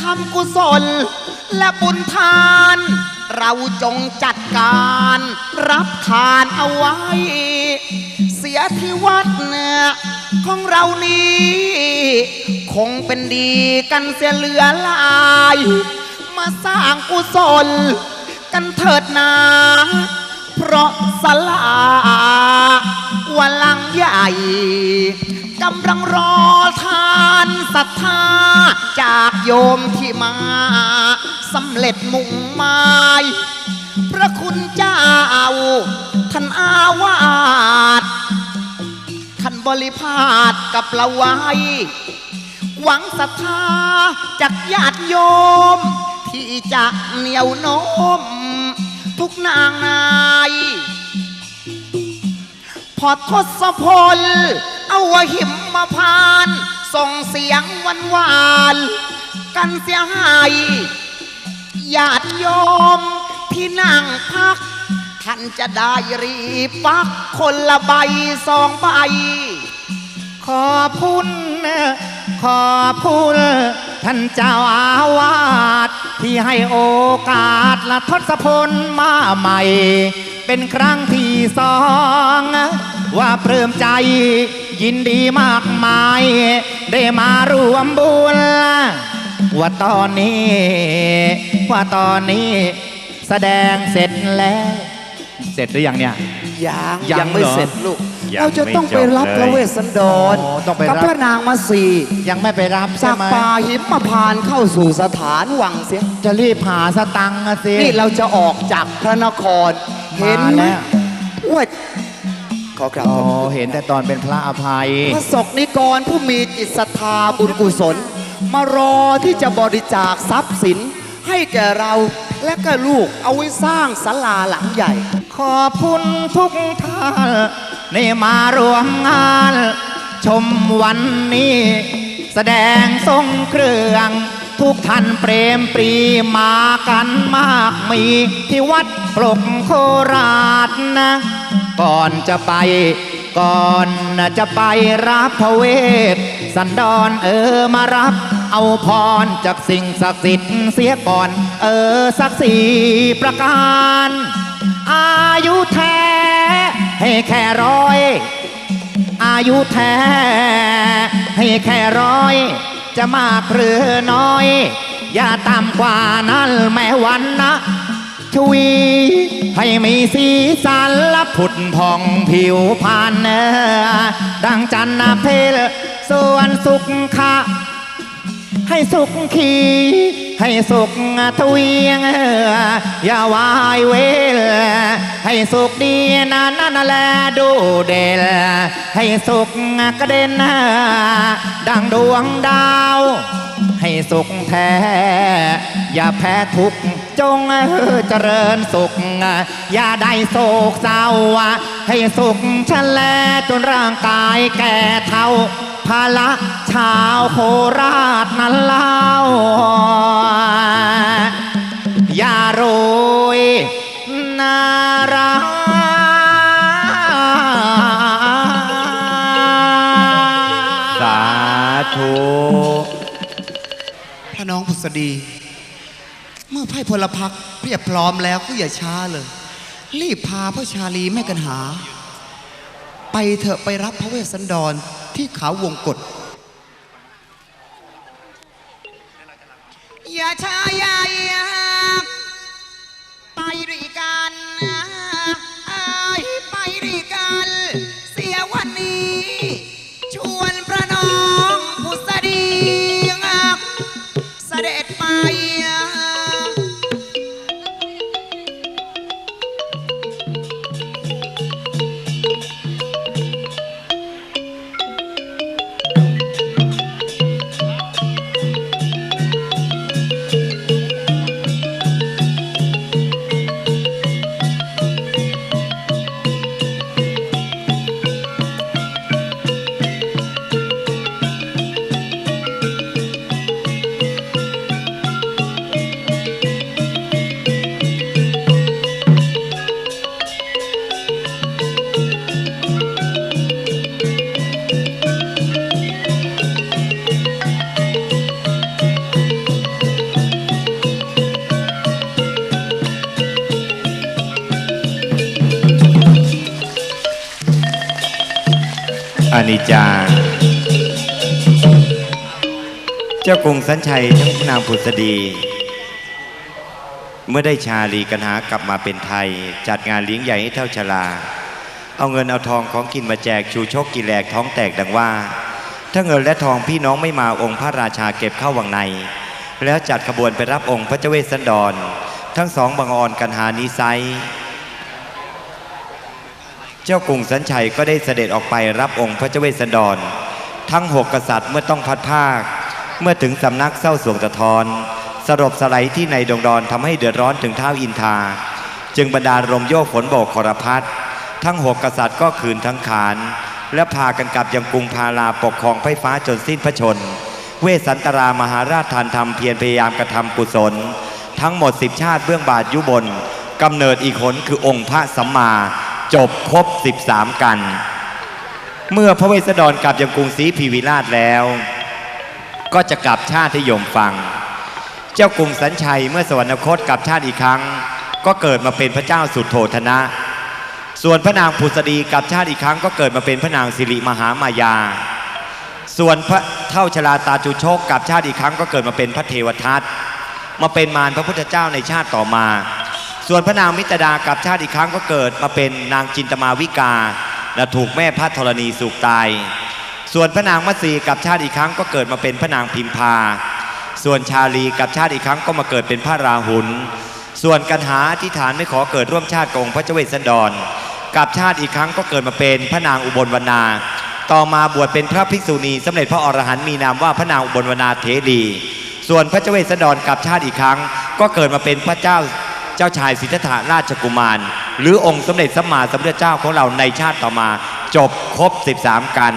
ทำกุศล และบุญทาน เราจงจัดการรับทานเอาไว้ เสียที่วัดเนี่ยของเรานี้ คงเป็นดีกันเสียเหลือหลาย มาสร้างกุศล กันเถิดนา เพราะสลาวันลังใหญ่กำลังรอทานศรัทธา จากโยมที่มาสำเร็จมุ่งหมาย พระคุณเจ้า ท่านอาวาสท่านบริพาทกับเราไว้ หวังศรัทธาจากญาติโยม ที่จะเหนียวโน้มทุกนางนายพอทศพล เอาหิมมาพาน ส่งเสียงหวานหวานกันเสียหายญาติโยมที่นั่งพัก ท่านจะได้รีบปักคนละใบสองใบ ขอบคุณขอบคุณท่านเจ้าอาวาสที่ให้โอกาสละทศพลมาใหม่ เป็นครั้งที่สอง ว่าเพิ่มใจ ยินดีมากมาย ได้มารวมบุญว่าตอนนี้ ว่าตอนนี้ แสดงเสร็จแล้ว เสร็จหรือยังเนี่ย ยังยังยังไม่เหรอเสร็จลูก ยังเราจะต้องไปรับไม่จบเลย พระเวสสันดรอ๋อต้องไปกับรับพระนางมาสียังไม่ไปรับใช่จากไหมป่าหิมพานต์เข้าสู่สถานวังเสีย จะรีบหาสตังค์อะสิ นี่เราจะออกจากพระนคร เห็นมาไหมแล้ว ว่า ขอกราบอ๋อขอบคุณเห็นแต่ตอนเป็นพระอภัย พระศกนิกรผู้มีจิตศรัทธาบุญกุศล มารอที่จะบริจาคทรัพย์สิน ให้แก่เราและก็ลูกเอาไว้สร้างศาลาหลังใหญ่ ขอบคุณทุกท่านนี่มารวมงาน ชมวันนี้ แสดงทรงเครื่อง ทุกท่านเปรมปรีมากันมากมีที่วัดปลกโคราชนะ ก่อนจะไป ก่อนจะไปรับพระเวท สันดอนเออมารับ เอาพรจากสิ่งศักดิ์สิทธิ์เสียก่อน เออสักสี่ประการ อายุแท้ ให้แค่ร้อย อายุแท้ ให้แค่ร้อย จะมากหรือน้อย อย่าต่ำกว่านั้นแม้วันนะชวี ให้มีสีสันละผุดผ่องผิวพรรณดังจันทร์เพลส่วนสุขค่ะให้สุขขีให้สุขทวีงอย่าวายเวล ให้สุขดีนะนั่นแลดูเดลให้สุขกระเด็นดังดวงดาว ให้สุขแท้ อย่าแพ้ทุกข์จงเจริญสุข อย่าได้โศกเศร้า ให้สุขชะแลจนร่างกายแก่เท่าภาละชาวโคราชนั้นล่า องพุษดี เมื่อไพ่พลพักเพียบพร้อมแล้วก็อย่าช้าเลย รีบพาพระชาลีแม่กันหา ไปเถอะไปรับพระเวสสันดรที่ขาวงกฏอย่าช้าอย่า อานิจจา เจ้ากรุงสัญชัยทั้งนางผุษดี เมื่อได้ชาลีกันหากลับมาเป็นไทย จัดงานเลี้ยงใหญ่ให้เท่าชลา เอาเงินเอาทองของกินมาแจกชูชกกิแหลกท้องแตกดังว่า ถ้าเงินและทองพี่น้องไม่มาองค์พระราชาเก็บเข้าวังใน แล้วจัดขบวนไปรับองค์พระเจ้าเวสสันดร ทั้งสองบังออนกันหานิไซ เจ้ากรุงสัญชัยก็ได้เสด็จออกไปรับองค์พระเจ้าเวสสันดร ทั้งหกกษัตริย์เมื่อต้องพัดภาค เมื่อถึงสำนักเศร้าสวงตะทอนสรบสไลที่ในดงดอนทำให้เดือดร้อนถึงเท้าอินทา จึงบรรดาลมโยกฝนโบกคอรพัดทั้งหกกษัตริย์ก็ขืนทั้งขาน และพากันกลับยังกรุงพาราปกครองไฟฟ้าจนสิ้นพระชน เวสสันตรามหาราชทานทำเพียรพยายามกระทำกุศล ทั้งหมดสิบชาติเบื้องบาทยุบนกำเนิดอีกหนคือองค์พระสัมมา จบครบ 13 กัน เมื่อพระเวสสันดรกลับยังกรุงศรีพีวิราชแล้ว ก็จะกลับชาติให้โยมฟัง เจ้ากรุงสัญชัยเมื่อสวรรคตกลับชาติอีกครั้ง ก็เกิดมาเป็นพระเจ้าสุดโทธนะ ส่วนพระนางผุษดีกลับชาติอีกครั้ง ก็เกิดมาเป็นพระนางสิริมหามายา ส่วนพระเท่าชลาตาจุโชคกลับชาติอีกครั้ง ก็เกิดมาเป็นพระเทวทัตมาเป็นมารพระพุทธเจ้าในชาติต่อมา ส่วนพระนางมิตรดากลับชาติอีกครั้งก็เกิดมาเป็นนางจินตมาวิกาและถูกแม่พระธรณีสูกตาย ส่วนพระนางมัสีกลับชาติอีกครั้งก็เกิดมาเป็นพระนางพิมพา ส่วนชาลีกลับชาติอีกครั้งก็มาเกิดเป็นพระราหุล ส่วนกันหาอธิษฐานไม่ขอเกิดร่วมชาติกองพระเจ้าเวสสันดรกลับชาติอีกครั้งก็เกิดมาเป็นพระนางอุบลวรรณา ต่อมาบวชเป็นพระภิกษุณีสำเร็จพระอรหันต์มีนามว่าพระนางอุบลวรรณาเทดี ส่วนพระเจ้าเวสสันดรกลับชาติอีกครั้ง ก็เกิดมาเป็นพระเจ้า เจ้าชายสิทธัตถะราชกุมาร หรือองค์สมเด็จสัมมาสัมพุทธเจ้าของเราในชาติต่อมา จบครบ 13 กัน